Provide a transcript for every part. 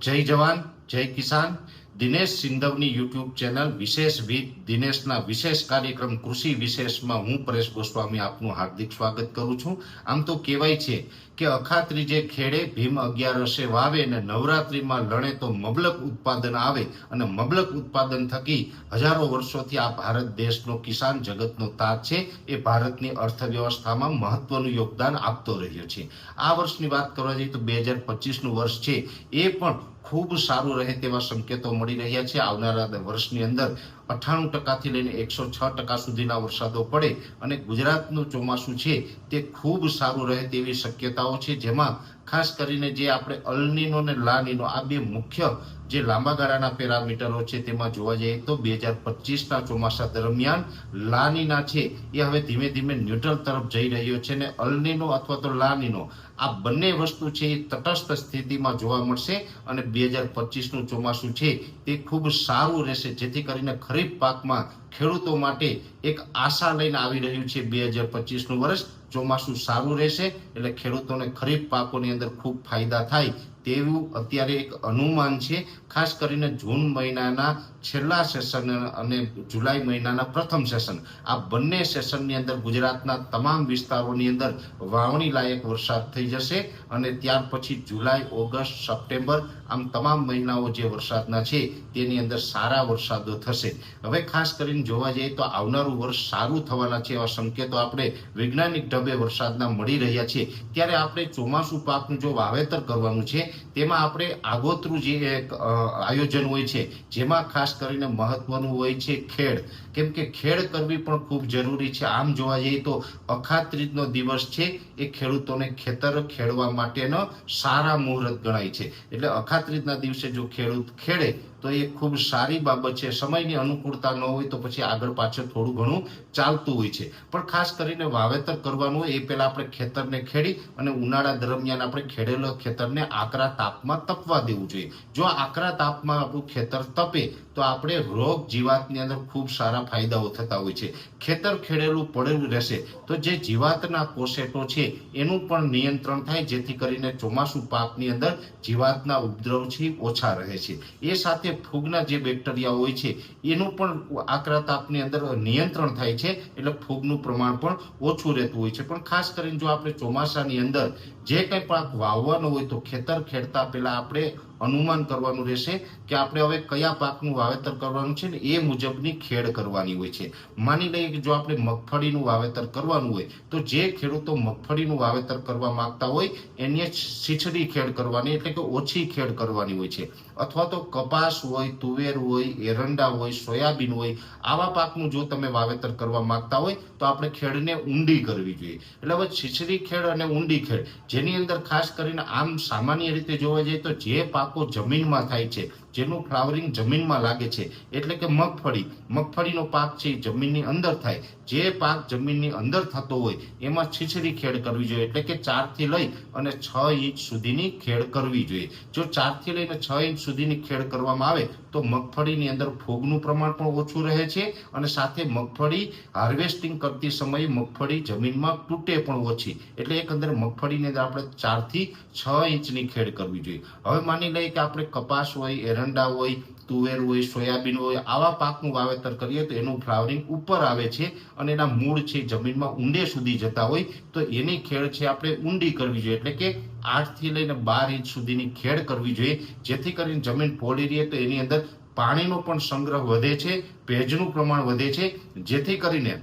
જય જવાન જય કિસાન દિનેશ સિંધવની યુટ્યુબ ચેનલ વિશેષ વિધ દિનેશના વિશેષ કાર્યક્રમ કૃષિ વિશેષમાં હું પરેશ ગોસ્વામી આપનું હાર્દિક સ્વાગત કરું છું. આમ તો કહેવાય છે કે અખાત્રીજે ખેડે ભીમ અગિયારસે વાવે અને નવરાત્રિમાં લણે તો મબલક ઉત્પાદન આવે અને મબલક ઉત્પાદન થકી હજારો વર્ષોથી આ ભારત દેશનો કિસાન જગતનો તાજ છે એ ભારતની અર્થવ્યવસ્થામાં મહત્વનું યોગદાન આપતો રહ્યો છે. આ વર્ષની વાત કરવા જઈએ તો બે હજાર પચીસનું વર્ષ છે. એ પણ ખૂબ સારું રહે તેવા સંકેતો મળી રહ્યા છે આવનારા વર્ષની અંદર અઠ્ઠાણું ટકાથી લઈને એકસો છ ટકા સુધીના વરસાદો પડે અને ગુજરાતનું ચોમાસું છે તે ખૂબ સારું રહે તેવી શક્યતાઓ છે. જેમાં ખાસ કરીને જે આપણે અલનીનો અને લાનીનો આ બે મુખ્ય જે લાંબા ગાળાના પેરામીટરો છે તેમાં જોવા જઈએ તો બે હજાર પચીસના ચોમાસા દરમિયાન લાનીના છે એ હવે ધીમે ધીમે ન્યુટ્રલ તરફ જઈ રહ્યો છે અને અલનીનો અથવા તો લાનીનો આ બંને વસ્તુ છે એ તટસ્થ સ્થિતિમાં જોવા મળશે અને બે હજાર પચીસનું ચોમાસું છે તે ખૂબ સારું રહેશે. જેથી કરીને ખરીફ પાકમાં ખેડૂતો માટે એક આશા લઈને આવી રહ્યું છે બે હજાર પચીસનું વર્ષ. ચોમાસું સારું રહેશે એટલે ખેડૂતોને ખરીફ પાકોની અંદર ખૂબ ફાયદા થાય તેવું અત્યારે એક અનુમાન છે. ખાસ કરીને જૂન મહિનાના છેલ્લા સેશન અને જુલાઈ મહિનાના પ્રથમ સેશન આ બંને સેશનની અંદર ગુજરાતના તમામ વિસ્તારોની અંદર વાવણી લાયક વરસાદ થઈ જશે અને ત્યાર પછી જુલાઈ, ઓગસ્ટ, સપ્ટેમ્બર આમ તમામ મહિનાઓ જે વરસાદના છે તેની અંદર સારા વરસાદો થશે. હવે ખાસ કરીને જોવા જઈએ તો આવનારું વર્ષ સારું થવાના છે એવા સંકેતો આપણે વૈજ્ઞાનિક ઢબે વરસાદના મળી રહ્યા છે. ત્યારે આપણે ચોમાસું પાકનું જો વાવેતર કરવાનું છે તેમાં આપણે આગોતરું જે એક આયોજન હોય છે, જેમાં ખાસ કરીને મહત્વનું હોય છે ખેડ. કેમ કે ખેડ કરવી પણ ખૂબ જરૂરી છે. આમ જોવા જઈએ તો અખાત્રીજનો દિવસ છે. એ ખેડૂતોને ખેતર ખેડવા માટેનો સારા મુહૂર્ત ગણાય છે. એટલે અખાત્રીજના દિવસે જો ખેડૂત ખેડે તો એ ખૂબ સારી બાબત છે. સમયની અનુકૂળતા ન હોય તો પછી આગળ પાછળ થોડું ઘણું ચાલતું હોય છે. પણ ખાસ કરીને વાવેતર કરવાનું એ પહેલા આપણે ખેતરને ખેડી અને ઉનાળા દરમિયાન આપણે ખેડેલો ખેતરને આકરા તાપમાં તપવા દેવું જોઈએ. જો આકરા તાપમાં આપણું ખેતર તપે તો આપણે રોગ જીવાતની અંદર ખૂબ સારા ફાયદાઓ થતા હોય છે. ખેતર ખેડેલું પડેલું રહેશે તો જે જીવાતના કોષેટો છે એનું પણ નિયંત્રણ થાય જેથી કરીને ચોમાસું પાકની અંદર જીવાતના ઉપદ્રવ છે ઓછા રહે છે. એ સાથે ફૂગના જે બેક્ટેરિયા હોય છે એનું પણ આકરા તાપની અંદર નિયંત્રણ થાય છે એટલે ફૂગનું પ્રમાણ પણ ઓછું રહેતું હોય છે. પણ ખાસ કરીને જો આપણે ચોમાસાની અંદર જે કંઈ પાક વાવવાનો હોય તો ખેતર ખેડતા પહેલા આપણે અનુમાન કરવાનું રહેશે કે આપણે હવે કયા પાકનું વાવેતર કરવાનું છે ને એ મુજબની ખેડ કરવાની હોય છે. માની લઈએ કે જો આપણે મગફળીનું વાવેતર કરવાનું હોય, તો જે ખેડૂતો મગફળીનું વાવેતર કરવા માંગતા હોય, એને છીછડી ખેડ કરવાની એટલે કે ઓછી ખેડ કરવાની હોય છે. અથવા તો કપાસ હોય, તુવેર હોય, એરંડા હોય, સોયાબીન હોય, આવા પાકનું જો તમે વાવેતર કરવા માંગતા હોય, તો આપણે ખેડને ઊંડી કરવી જોઈએ. એટલે હવે છીછરી ખેડ અને ઊંડી ખેડ, જેની અંદર ખાસ કરીને આમ સામાન્ય રીતે જોવા જઈએ તો જે પાકો જમીનમાં થાય છે. જેનું ફ્લાવરિંગ જમીનમાં લાગે છે. એટલે કે મગફળી. મગફળીનો પાક છે એ જમીનની અંદર થાય. જે પાક જમીનની અંદર થતો હોય, એમાં છીછરી ખેડ કરવી જોઈએ. એટલે કે ચારથી લઈ અને છ ઇંચ સુધીની ખેડ કરવી જોઈએ. જો ચારથી લઈને છ ઇંચ સુધીની ખેડ કરવામાં આવે, તો મગફળીની અંદર ફૂગનું પ્રમાણ પણ ઓછું રહે છે અને સાથે મગફળી હાર્વેસ્ટિંગ કરતી સમયે મગફળી જમીનમાં તૂટે પણ ઓછી. એટલે એકંદરે મગફળીની અંદર આપણે ચારથી છ ઇંચની ખેડ કરવી જોઈએ. હવે માની લઈએ કે આપણે કપાસ હોય એરંડા હોય, તુવેર હોય, સોયાબીન હોય, આવા પાકનું વાવેતર કરીએ તો એનું ફ્લાવરિંગ ઉપર આવે છે અને એના મૂળ છે જમીનમાં ઊંડે સુધી જતા હોય, તો એની ખેડ છે આપણે ઊંડી કરવી જોઈએ. એટલે કે આઠથી લઈને બાર ઇંચ સુધીની ખેડ કરવી જોઈએ, જેથી કરીને જમીન પોલી રહે તો એની અંદર પાણીનો પણ સંગ્રહ વધે છે, ભેજનું પ્રમાણ વધે છે, જેથી કરીને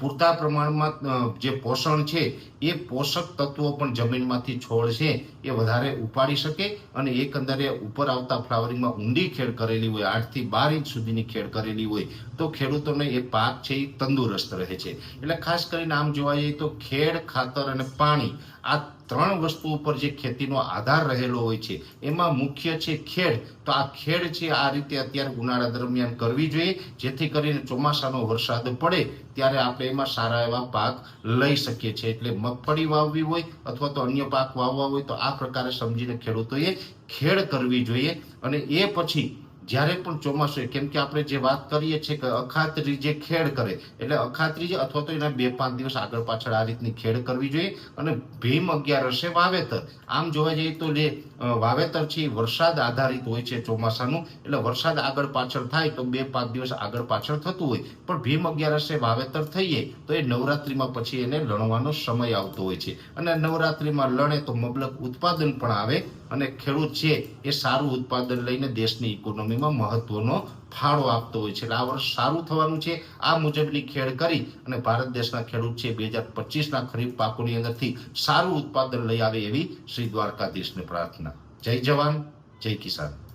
પૂરતા પ્રમાણમાં જે પોષણ છે, એ પોષક તત્વો પણ જમીનમાંથી છોડ છે, એ વધારે ઉપાડી શકે અને એકંદરે ઉપર આવતા ફ્લાવરિંગમાં ઊંડી ખેડ કરેલી હોય, આઠથી બાર ઇંચ સુધીની ખેડ કરેલી હોય, તો ખેડૂતોને એ પાક છે એ તંદુરસ્ત રહે છે. એટલે ખાસ કરીને આમ જોવા જઈએ તો ખેડ, ખાતર અને પાણી આ ત્રણ વસ્તુ ઉપર જે ખેતીનો આધાર રહેલો હોય છે, એમાં મુખ્ય છે ખેડ. તો આ ખેડ છે આ રીતે અત્યારે ઉનાળા દરમિયાન કરવી જોઈએ, જેથી કરીને ચોમાસાનો વરસાદ પડે, ત્યારે આપણે એમાં સારા એવા પાક લઈ શકીએ છીએ. એટલે મગફળી વાવવી હોય અથવા તો અન્ય પાક વાવવા હોય, તો આ પ્રકારે સમજીને ખેડૂતોએ ખેડ કરવી જોઈએ. અને એ પછી જ્યારે પણ ચોમાસું કેમ કે આપણે જે વાત કરીએ છીએ કે અખાત્રી જે ખેડ કરે, એટલે અખાત્રી જે, અથવા તો એના બે પાંચ દિવસ આગળ પાછળ આ રીતની ખેડ કરવી જોઈએ અને ભીમ અગિયારસે વાવેતર. આમ જોવા જઈએ તો જે વાવેતર છે એ વરસાદ આધારિત હોય છે ચોમાસાનું, એટલે વરસાદ આગળ પાછળ થાય તો બે પાંચ દિવસ આગળ પાછળ થતું હોય. પણ ભીમ અગિયારસે વાવેતર થઈએ તો એ નવરાત્રિમાં પછી એને લણવાનો સમય આવતો હોય છે. અને નવરાત્રિમાં લણે તો મબલક ઉત્પાદન પણ આવે અને ખેડૂત છે એ સારું ઉત્પાદન લઈને દેશની ઇકોનોમીમાં મહત્વનો ફાળો આપતો હોય છે. એટલે આ વર્ષ સારું થવાનું છે. આ મુજબની ખેડ કરી અને ભારત દેશના ખેડૂત છે બે હજાર પચીસના ખરીફ પાકોની અંદરથી સારું ઉત્પાદન લઈ આવે એવી શ્રી દ્વારકાધીશને પ્રાર્થના. જય જવાન, જય કિસાન.